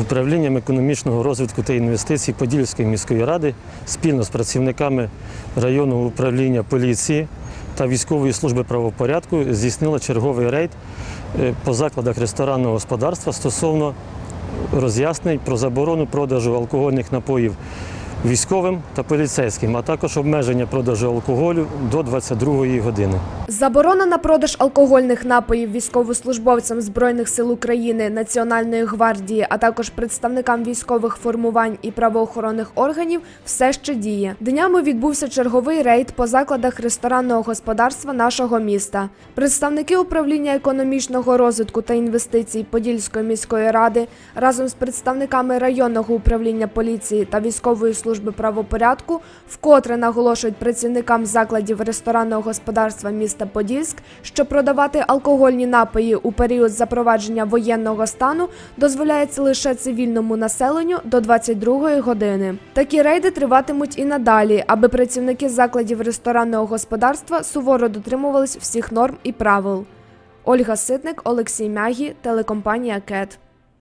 Управлінням економічного розвитку та інвестицій Подільської міської ради спільно з працівниками районного управління поліції та військової служби правопорядку здійснила черговий рейд е, по закладах ресторанного господарства стосовно роз'яснень про заборону продажу алкогольних напоїв військовим та поліцейським, а також обмеження продажу алкоголю до 22 години. Заборона на продаж алкогольних напоїв військовослужбовцям Збройних сил України, Національної гвардії, а також представникам військових формувань і правоохоронних органів все ще діє. Днями відбувся черговий рейд по закладах ресторанного господарства нашого міста. Представники управління економічного розвитку та інвестицій Подільської міської ради разом з представниками районного управління поліції та військової служби правопорядку вкотре наголошують працівникам закладів ресторанного господарства міста Подільськ, що продавати алкогольні напої у період запровадження воєнного стану дозволяється лише цивільному населенню до 22 години. Такі рейди триватимуть і надалі, аби працівники закладів ресторанного господарства суворо дотримувались всіх норм і правил. Ольга Ситник, Олексій Мягі, телекомпанія КЕТ.